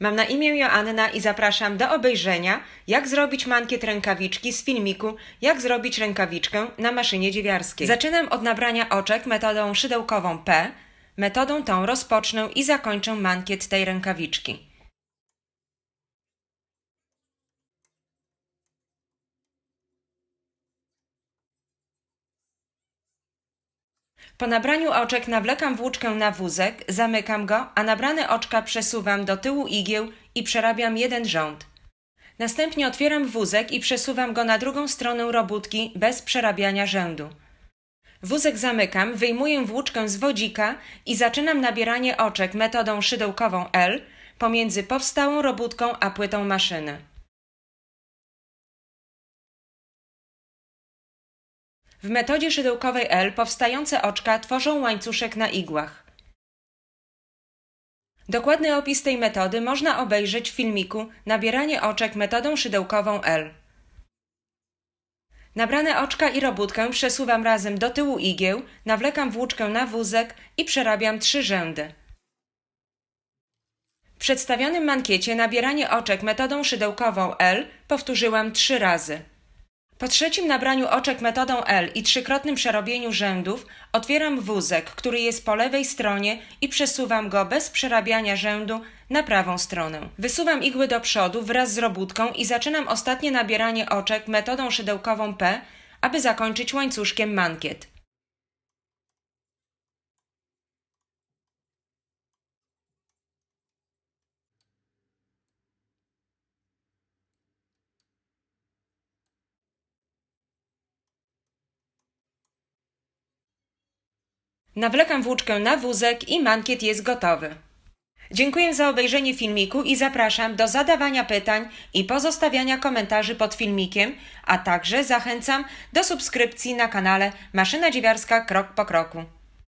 Mam na imię Joanna i zapraszam do obejrzenia, jak zrobić mankiet rękawiczki z filmiku Jak zrobić rękawiczkę na maszynie dziewiarskiej. Zaczynam od nabrania oczek metodą szydełkową P. Metodą tą rozpocznę i zakończę mankiet tej rękawiczki. Po nabraniu oczek nawlekam włóczkę na wózek, zamykam go, a nabrane oczka przesuwam do tyłu igieł i przerabiam jeden rząd. Następnie otwieram wózek i przesuwam go na drugą stronę robótki bez przerabiania rzędu. Wózek zamykam, wyjmuję włóczkę z wodzika i zaczynam nabieranie oczek metodą szydełkową L pomiędzy powstałą robótką a płytą maszyny. W metodzie szydełkowej L powstające oczka tworzą łańcuszek na igłach. Dokładny opis tej metody można obejrzeć w filmiku Nabieranie oczek metodą szydełkową L. Nabrane oczka i robótkę przesuwam razem do tyłu igieł, nawlekam włóczkę na wózek i przerabiam trzy rzędy. W przedstawionym mankiecie nabieranie oczek metodą szydełkową L powtórzyłam trzy razy. Po trzecim nabraniu oczek metodą L i trzykrotnym przerobieniu rzędów otwieram wózek, który jest po lewej stronie i przesuwam go bez przerabiania rzędu na prawą stronę. Wysuwam igły do przodu wraz z robótką i zaczynam ostatnie nabieranie oczek metodą szydełkową P, aby zakończyć łańcuszkiem mankiet. Nawlekam włóczkę na wózek i mankiet jest gotowy. Dziękuję za obejrzenie filmiku i zapraszam do zadawania pytań i pozostawiania komentarzy pod filmikiem, a także zachęcam do subskrypcji na kanale Maszyna Dziewiarska Krok po Kroku.